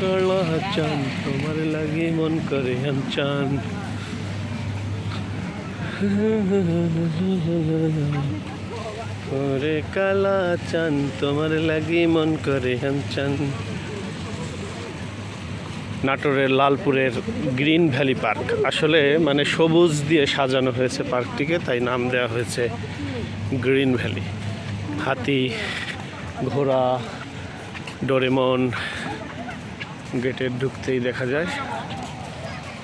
কালা চান তোমার লাগি মন করে চান ওরে কালা চান তোমার লাগি মন করে চান নাটোরের লালপুরের গ্রিন ভ্যালি পার্ক। আসলে মানে সবুজ দিয়ে সাজানো হয়েছে পার্কটিকে, তাই নাম দেওয়া হয়েছে গ্রিন ভ্যালি। হাতি, ঘোড়া, ডোরেমন গেটের ঢুকতেই দেখা যায়।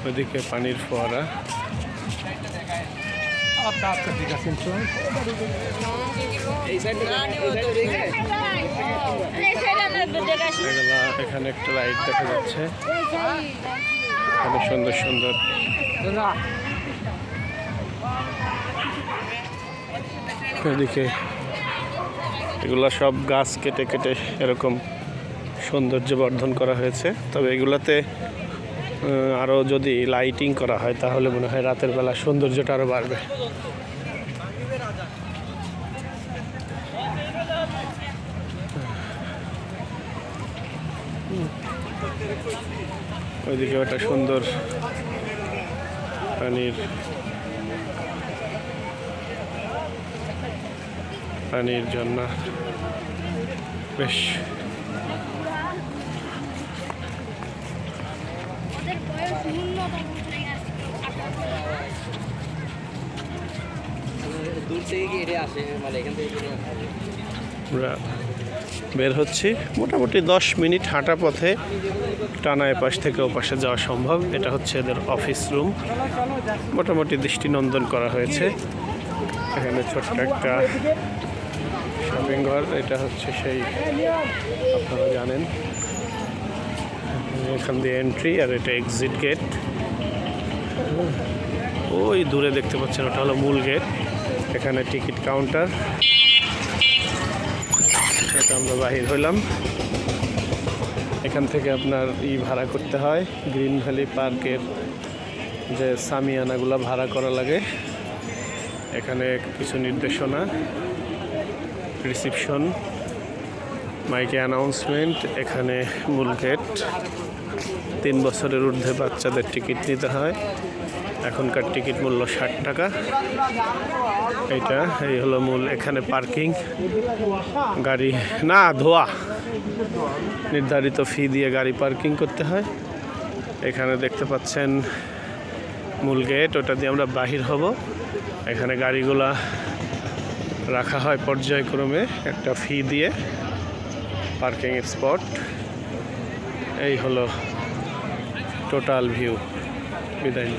ওদিকে পানির ফোয়ারা। এখানে একটা লাইট দেখা যাচ্ছে। অনেক সুন্দর সুন্দর। এদিকে এগুলা সব গাছ কেটে কেটে এরকম সৌন্দর্য বর্ধন করা হয়েছে। তবে এগুলাতে আরও যদি লাইটিং করা হয়, তাহলে মনে হয় রাতের বেলা সৌন্দর্যটা আরও বাড়বে। ওইদিকে একটা সুন্দর পানির পানির জন্য বেশ। বয়স ন্যূনতম দূর থেকে কি এটা আসে? মানে এখান থেকে আমরা বের হচ্ছি। মোটামুটি দশ মিনিট হাঁটা পথে টানা এপাশ থেকে ওপাশে যাওয়া সম্ভব। এটা হচ্ছে এদের অফিস রুম মোটামুটি দৃষ্টিনন্দন করা হয়েছে। এখানে ছোট্ট একটা শপিং ঘর। এটা হচ্ছে সেই আপনারা জানেন। এখান দিয়ে এন্ট্রি আর এটা এক্সিট গেট ওই দূরে দেখতে পাচ্ছেন, ওটা হলো মূল গেট এখানে টিকিট কাউন্টার এটা আমরা বাহির হইলাম। এখান থেকে আপনার ই ভাড়া করতে হয় গ্রিন ভ্যালি পার্কের যে সামিয়ানাগুলো ভাড়া করা লাগে। এখানে কিছু নির্দেশনা রিসিপশন মাইকে অ্যানাউন্সমেন্ট এখানে মূল গেট তিন বছরের ঊর্ধ্বে বাচ্চাদের টিকিট নিতে হয়। এখনকার টিকিট মূল্য ষাট টাকা। এইটা এই হলো মূল, এখানে পার্কিং গাড়ি, না, ধোয়া। নির্ধারিত ফি দিয়ে গাড়ি পার্কিং করতে হয়। এখানে দেখতে পাচ্ছেন মূল গেট ওটা দিয়ে আমরা বাহির হব। এখানে গাড়িগুলা রাখা হয় পর্যায়ক্রমে একটা ফি দিয়ে। পার্কিং স্পট এই হলো টোটাল ভিউ বিদায়